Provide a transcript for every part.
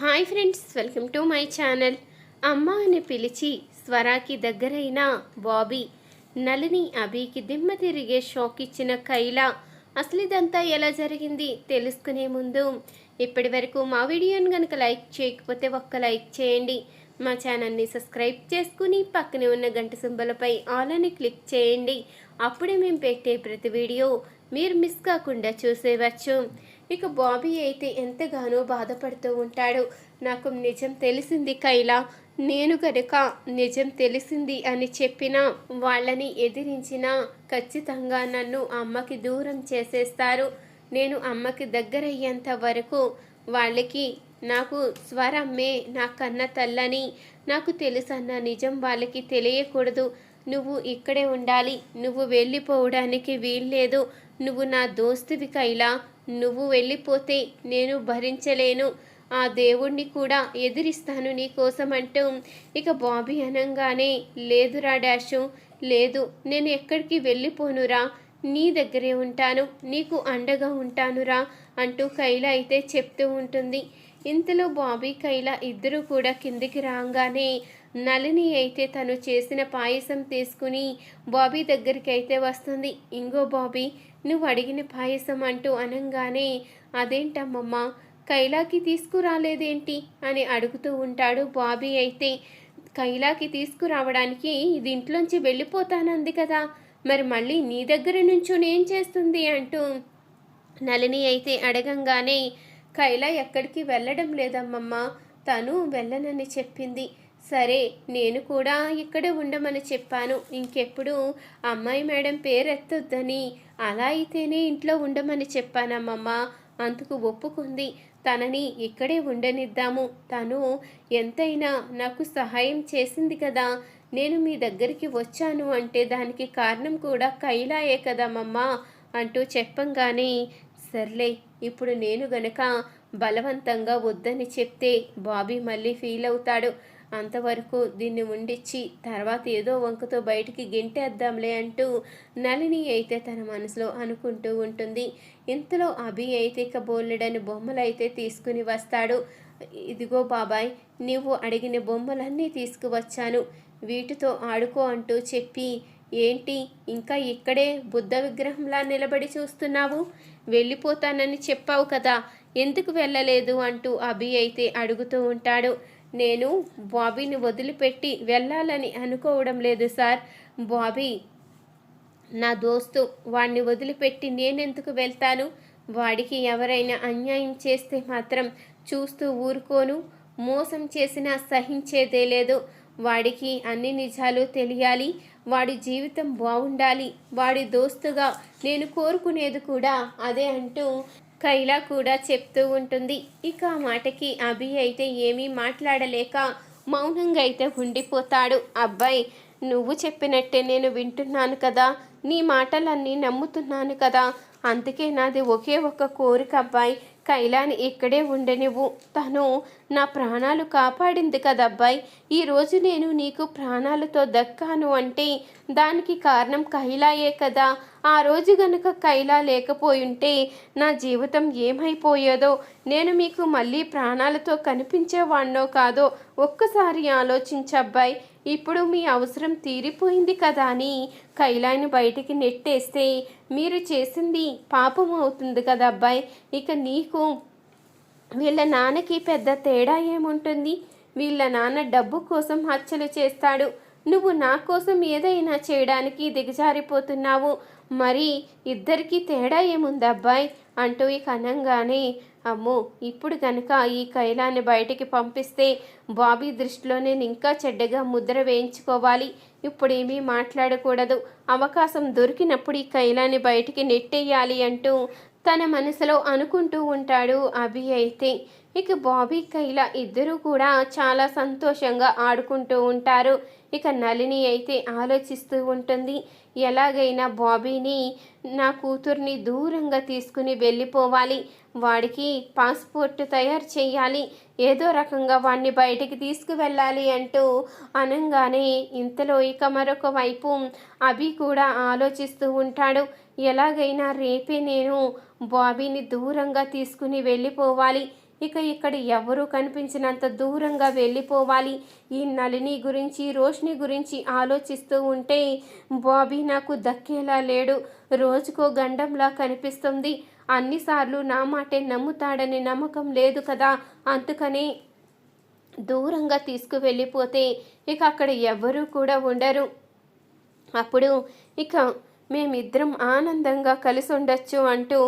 Hi friends welcome to my channel. అమ్మ అని పిలిచి స్వరాకి దగ్గరైన బాబీ నలిని అభికి దిమ్మ తిరిగే షాక్ ఇచ్చిన కైలా అసలు ఇదంతా ఎలా జరిగింది తెలుసుకునే ముందు ఇప్పటి వరకు మా వీడియోని కనుక లైక్ చేయకపోతే ఒక్క లైక్ చేయండి. మా ఛానల్ని సబ్స్క్రైబ్ చేసుకుని పక్కనే ఉన్న గంట సింబలపై ఆల్ అని క్లిక్ చేయండి. అప్పుడే మేము పెట్టే ప్రతి వీడియో మీరు మిస్ కాకుండా చూసేవచ్చు. ఇక బాబీ అయితే ఎంతగానో బాధపడుతూ ఉంటాడు. నాకు నిజం తెలిసింది కైలా. నేను కనుక నిజం తెలిసింది అని చెప్పిన వాళ్ళని ఎదిరించిన ఖచ్చితంగా నన్ను అమ్మకి దూరం చేసేస్తారు. నేను అమ్మకి దగ్గరయ్యేంత వరకు వాళ్ళకి నాకు స్వరమ్మే నా కన్న తల్లని నాకు తెలుసన్న నిజం వాళ్ళకి తెలియకూడదు. నువ్వు ఇక్కడే ఉండాలి. నువ్వు వెళ్ళిపోవడానికి వీల్లేదు. నువ్వు నా దోస్తువి కైలా. నువ్వు వెళ్ళిపోతే నేను భరించలేను. ఆ దేవుణ్ణి కూడా ఎదిరిస్తాను నీకోసం అంటూ ఇక బాబీ అనంగానే లేదురా డాషు లేదు నేను ఎక్కడికి వెళ్ళిపోనురా నీ దగ్గరే ఉంటాను నీకు అండగా ఉంటానురా అంటూ కైలా అయితే చెప్తూ ఉంటుంది. ఇంతలో బాబీ కైలా ఇద్దరు కూడా కిందికి రాగానే నలిని అయితే తను చేసిన పాయసం తీసుకుని బాబీ దగ్గరికి అయితే వస్తుంది. ఇంగో బాబీ నువ్వు అడిగిన పాయసం అంటూ అనంగానే అదేంటమ్మమ్మ కైలాకి తీసుకురాలేదేంటి? అని అడుగుతూ ఉంటాడు బాబీ అయితే. కైలాకి తీసుకురావడానికి ఇది ఇంట్లోంచి వెళ్ళిపోతానంది కదా మరి మళ్ళీ నీ దగ్గర నుంచో ఏం చేస్తుంది? అంటూ నలిని అయితే అడగంగానే కైలా ఎక్కడికి వెళ్ళడం లేదమ్మమ్మ. తను వెళ్ళనని చెప్పింది. సరే నేను కూడా ఇక్కడే ఉండమని చెప్పాను. ఇంకెప్పుడు అమ్మాయి మేడం పేరెత్తొద్దని. అలా అయితేనే ఇంట్లో ఉండమని చెప్పానమ్మమ్మ. అందుకు ఒప్పుకుంది. తనని ఇక్కడే ఉండనిద్దాము. తను ఎంతైనా నాకు సహాయం చేసింది కదా. నేను మీ దగ్గరికి వచ్చాను అంటే దానికి కారణం కూడా కైలాయే మమ్మ అంటూ చెప్పంగానే సర్లే ఇప్పుడు నేను గనక బలవంతంగా వద్దని చెప్తే బాబీ మళ్ళీ ఫీల్ అవుతాడు. అంతవరకు దీన్ని ఉండిచ్చి తర్వాత ఏదో వంకతో బయటికి గెంటేద్దాంలే అంటూ నలిని అయితే తన మనసులో అనుకుంటూ ఉంటుంది. ఇంతలో అభి అయితే ఇక బోల్లెడని బొమ్మలు అయితే తీసుకుని వస్తాడు. ఇదిగో బాబాయ్ నీవు అడిగిన బొమ్మలన్నీ తీసుకువచ్చాను. వీటితో ఆడుకో అంటూ చెప్పి ఏంటి? ఇంకా ఇక్కడే బుద్ధ విగ్రహంలా నిలబడి చూస్తున్నావు? వెళ్ళిపోతానని చెప్పావు కదా. ఎందుకు వెళ్ళలేదు? అంటూ అభి అయితే అడుగుతూ ఉంటాడు. నేను బాబీని వదిలిపెట్టి వెళ్ళాలని అనుకోవడం లేదు సార్. బాబీ నా దోస్తు వాడిని వదిలిపెట్టి నేనెందుకు వెళ్తాను? వాడికి ఎవరైనా అన్యాయం చేస్తే మాత్రం చూస్తూ ఊరుకోను. మోసం చేసినా సహించేదే లేదు. వాడికి అన్ని నిజాలు తెలియాలి. వాడి జీవితం బాగుండాలి వాడి దోస్తుగా నేను కోరుకునేది కూడా అదే అంటూ కైలా కూడా చెప్తూ ఉంటుంది. ఇక ఆ మాటకి అభి అయితే ఏమీ మాట్లాడలేక మౌనంగా అయితే ఉండిపోతాడు. అబ్బాయి నువ్వు చెప్పినట్టే నేను వింటున్నాను కదా. నీ మాటలన్నీ నమ్ముతున్నాను కదా. అందుకే నాది ఒకే ఒక కోరిక అబ్బాయి. కైలాని ఇక్కడే ఉండనివ్వు. తను నా ప్రాణాలు కాపాడింది కదబ్బాయి ఈరోజు నేను నీకు ప్రాణాలతో దక్కాను అంటే దానికి కారణం కైలాయే కదా. ఆ రోజు గనుక కైలా లేకపోయుంటే నా జీవితం ఏమైపోయేదో? నేను మీకు మళ్ళీ ప్రాణాలతో కనిపించేవాణ్ణో కాదో? ఒక్కసారి ఆలోచించబ్బాయి ఇప్పుడు మీ అవసరం తీరిపోయింది కదా అని కైలాని బయటికి నెట్టేస్తే మీరు చేసింది పాపం అవుతుంది కదా అబ్బాయి. ఇక నీకు వీళ్ళ నాన్నకి పెద్ద తేడా ఏముంటుంది? వీళ్ళ నాన్న డబ్బు కోసం హత్యలు చేస్తాడు. నువ్వు నా కోసం ఏదైనా చేయడానికి దిగజారిపోతున్నావు. మరి ఇద్దరికీ తేడా ఏముంది అబ్బాయి? అంటూ ఇక అనంగానే అమ్మో ఇప్పుడు కనుక ఈ కైలాన్ని బయటికి పంపిస్తే బాబీ దృష్టిలో నేను ఇంకా చెడ్డగా ముద్ర వేయించుకోవాలి. ఇప్పుడేమీ మాట్లాడకూడదు. అవకాశం దొరికినప్పుడు ఈ కైలాన్ని బయటికి నెట్టేయాలి అంటూ తన మనసులో అనుకుంటూ ఉంటాడు అభి అయితే. ఇక బాబీ కైలా ఇద్దరూ కూడా చాలా సంతోషంగా ఆడుకుంటూ ఉంటారు. ఇక నలిని అయితే ఆలోచిస్తూ ఉంటుంది. ఎలాగైనా బాబీని నా కూతుర్ని దూరంగా తీసుకుని వెళ్ళిపోవాలి. వాడికి పాస్పోర్ట్ తయారు చేయాలి. ఏదో రకంగా వాడిని బయటికి తీసుకువెళ్ళాలి అంటూ అనంగానే ఇంతలో ఇక మరొక వైపు అభి కూడా ఆలోచిస్తూ ఉంటాడు. ఎలాగైనా రేపే నేను బాబీని దూరంగా తీసుకుని వెళ్ళిపోవాలి. ఇక ఇక్కడ ఎవరూ కనిపించినంత దూరంగా వెళ్ళిపోవాలి. ఈ నళిని గురించి రోషిని గురించి ఆలోచిస్తూ ఉంటే బాబీ నాకు దక్కేలా లేడు. రోజుకో గండంలా కనిపిస్తుంది. అన్నిసార్లు నా మాటే నమ్ముతాడని నమ్మకం లేదు కదా. అందుకని దూరంగా తీసుకువెళ్ళిపోతే ఇక అక్కడ ఎవ్వరూ కూడా ఉండరు. అప్పుడు ఇక మేమిద్దరం ఆనందంగా కలిసి ఉండొచ్చు అంటూ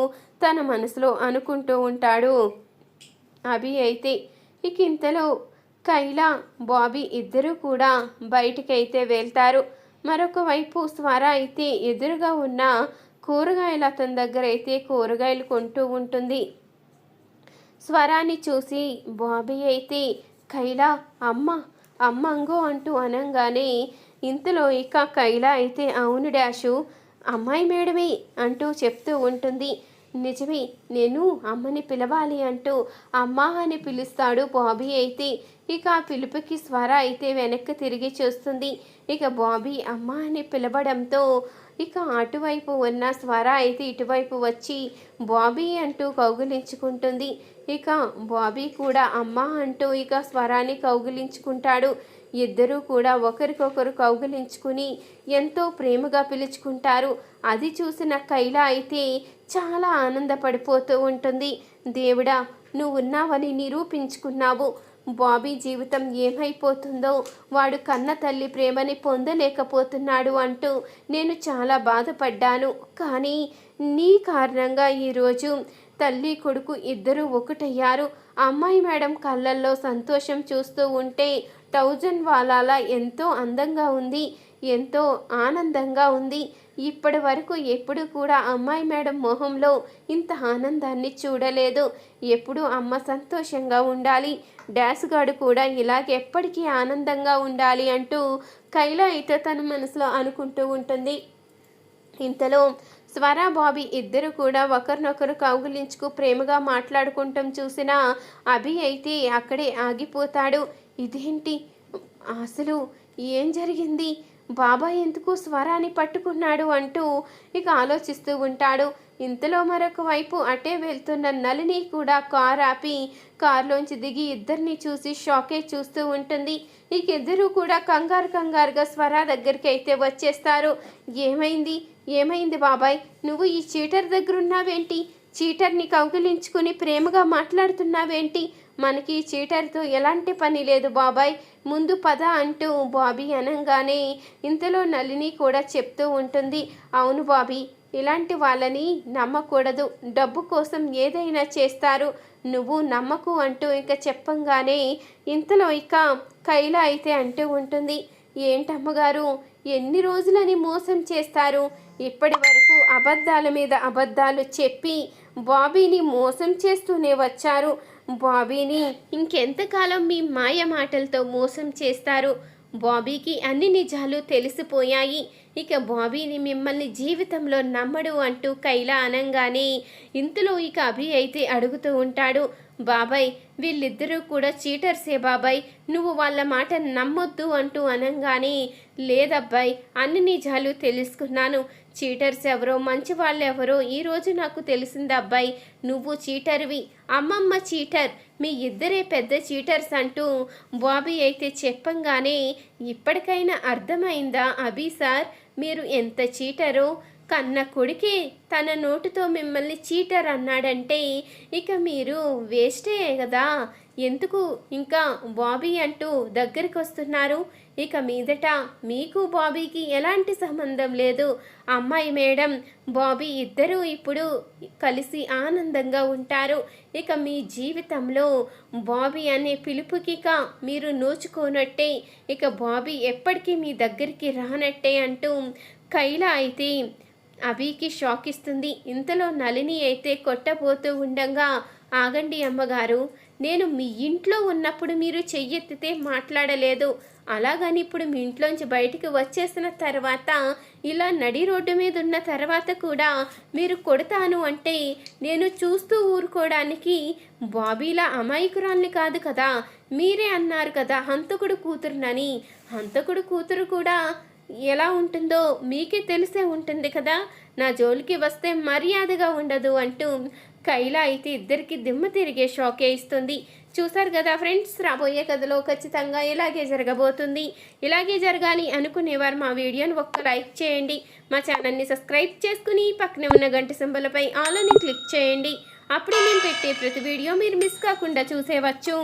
తన మనసులో అనుకుంటూ ఉంటాడు. అభి అయితే ఇక ఇంతలో కైలా బాబీ ఇద్దరూ కూడా బయటికైతే వెళ్తారు. మరొక వైపు స్వర అయితే ఎదురుగా ఉన్న కూరగాయల అతని దగ్గర అయితే కూరగాయలు కొంటూ ఉంటుంది. స్వరాన్ని చూసి బాబీ అయితే కైలా అమ్మ అమ్మ అంగో అంటూ అనంగానే ఇంతలో ఇక కైలా అయితే అవును డాషు అమ్మాయి మేడమే అంటూ చెప్తూ ఉంటుంది. నిజమే నేను అమ్మని పిలవాలి అంటూ అమ్మ అని పిలుస్తాడు బాబీ అయితే. ఇక ఆ పిలుపుకి స్వర అయితే వెనక్కి తిరిగి చూస్తుంది. ఇక బాబీ అమ్మ అని పిలవడంతో ఇక అటువైపు ఉన్న స్వర అయితే ఇటువైపు వచ్చి బాబీ అంటూ కౌగులించుకుంటుంది. ఇక బాబీ కూడా అమ్మ అంటూ ఇక స్వరాన్ని కౌగిలించుకుంటాడు. ఇద్దరూ కూడా ఒకరికొకరు కౌగులించుకుని ఎంతో ప్రేమగా పిలుచుకుంటారు. అది చూసిన కైలా అయితే చాలా ఆనందపడిపోతూ ఉంటుంది. దేవుడా నువ్వు ఉన్నావని నిరూపించుకున్నావు. బాబీ జీవితం ఏమైపోతుందో వాడు కన్న తల్లి ప్రేమని పొందలేకపోతున్నాడు అంటూ నేను చాలా బాధపడ్డాను. కానీ నీ కారణంగా ఈరోజు తల్లి కొడుకు ఇద్దరూ ఒకటయ్యారు. అమ్మాయి మేడం కళ్ళల్లో సంతోషం చూస్తూ ఉంటే థౌజండ్ వాలాలా ఎంతో అందంగా ఉంది. ఎంతో ఆనందంగా ఉంది. ఇప్పటి వరకు ఎప్పుడు కూడా అమ్మాయి మేడం మొహంలో ఇంత ఆనందాన్ని చూడలేదు. ఎప్పుడు అమ్మ సంతోషంగా ఉండాలి. డాన్స్ గాడు కూడా ఇలాగ ఎప్పటికీ ఆనందంగా ఉండాలి అంటూ కైలా అయితే తన మనసులో అనుకుంటూ ఉంటుంది. ఇంతలో స్వర బాబీ ఇద్దరు కూడా ఒకరినొకరు కౌగులించుకు ప్రేమగా మాట్లాడుకుంటాం చూసిన అభి అయితే అక్కడే ఆగిపోతాడు. ఇదేంటి? అసలు ఏం జరిగింది? బాబాయ్ ఎందుకు స్వరాన్ని పట్టుకున్నాడు అంటూ ఇక ఆలోచిస్తూ ఉంటాడు. ఇంతలో మరొక వైపు అటే వెళ్తున్న నలిని కూడా కార్ ఆపి కారులోంచి దిగి ఇద్దరిని చూసి షాకే చూస్తూ ఉంటుంది. ఇక కూడా కంగారు కంగారుగా స్వర దగ్గరికి అయితే వచ్చేస్తారు. ఏమైంది? ఏమైంది బాబాయ్? నువ్వు ఈ చీటర్ దగ్గర ఉన్నావేంటి చీటర్ని కౌగిలించుకుని ప్రేమగా మాట్లాడుతున్నావేంటి? మనకి చీటర్తో ఎలాంటి పని లేదు బాబాయ్. ముందు పద అంటూ బాబీ అనగానే ఇంతలో నలిని కూడా చెప్తూ ఉంటుంది. అవును బాబీ ఇలాంటి వాళ్ళని నమ్మకూడదు. డబ్బు కోసం ఏదైనా చేస్తారు. నువ్వు నమ్మకు అంటూ ఇక చెప్పంగానే ఇంతలో ఇక కైల అయితే అంటూ ఉంటుంది. ఏంటమ్మగారు ఎన్ని రోజులని మోసం చేస్తారు? ఇప్పటి వరకు అబద్ధాల మీద అబద్ధాలు చెప్పి బాబీని మోసం చేస్తూనే వచ్చారు. బాబీని ఇంకెంతకాలం మీ మాయ మాటలతో మోసం చేస్తారు? బాబీకి అన్ని నిజాలు తెలిసిపోయాయి. ఇక బాబీని మిమ్మల్ని జీవితంలో నమ్మడు అంటూ కైలా అనంగానే ఇంతలో ఇక అభి అయితే అడుగుతూ ఉంటాడు. బాబాయ్ వీళ్ళిద్దరూ కూడా చీటర్సే బాబాయ్ నువ్వు వాళ్ళ మాట నమ్మొద్దు అంటూ అనంగానే లేదబ్బాయ్ అన్ని నిజాలు తెలుసుకున్నాను. చీటర్స్ ఎవరో మంచి వాళ్ళు ఎవరో ఈరోజు నాకు తెలిసింది అబ్బాయి నువ్వు చీటర్వి. అమ్మమ్మ చీటర్ మీ ఇద్దరే పెద్ద చీటర్స్ అంటూ బాబీ అయితే చెప్పంగానే ఇప్పటికైనా అర్థమైందా అభి సార్? మీరు ఎంత చీటరో? కన్న కొడుకే తన నోటుతో మిమ్మల్ని చీటర్ అన్నాడంటే ఇక మీరు వేస్టే కదా. ఎందుకు ఇంకా బాబీ అంటూ దగ్గరికి వస్తున్నారు? ఇక మీదట మీకు బాబీకి ఎలాంటి సంబంధం లేదు? అమ్మాయి మేడం బాబీ ఇద్దరూ ఇప్పుడు కలిసి ఆనందంగా ఉంటారు. ఇక మీ జీవితంలో బాబీ అనే పిలుపుకిక మీరు నోచుకోనట్టే ఇక బాబీ ఎప్పటికీ మీ దగ్గరికి రానట్టే అంటూ కైల అయితే అభికి షాక్ ఇస్తుంది. ఇంతలో నలిని అయితే కొట్టబోతూ ఉండగా ఆగండి అమ్మగారు నేను మీ ఇంట్లో ఉన్నప్పుడు మీరు చెయ్యెత్తితే మాట్లాడలేదు. అలాగని ఇప్పుడు మీ ఇంట్లోంచి బయటికి వచ్చేసిన తర్వాత ఇలా నడి రోడ్డు మీద ఉన్న తర్వాత కూడా మీరు కొడతాను అంటే నేను చూస్తూ ఊరుకోవడానికి బాబీలా అమాయకురాల్ని కాదు కదా? మీరే అన్నారు కదా హంతకుడు కూతురునని. హంతకుడు కూతురు కూడా ఎలా ఉంటుందో మీకే తెలిసే ఉంటుంది కదా? నా జోలికి వస్తే మర్యాదగా ఉండదు అంటూ కైలా అయితే ఇద్దరికి దిమ్మ తిరిగే షాకే ఇస్తుంది. చూసారు కదా ఫ్రెండ్స్ రాబోయే కథలో ఖచ్చితంగా ఇలాగే జరగబోతుంది. ఇలాగే జరగాలి అనుకునేవారు మా వీడియోని ఒక్క లైక్ చేయండి. మా ఛానల్ని సబ్స్క్రైబ్ చేసుకుని పక్కనే ఉన్న గంట సింబలపై ఆల్ అని క్లిక్ చేయండి. అప్పుడే మేము పెట్టే ప్రతి వీడియో మీరు మిస్ కాకుండా చూసేవచ్చు.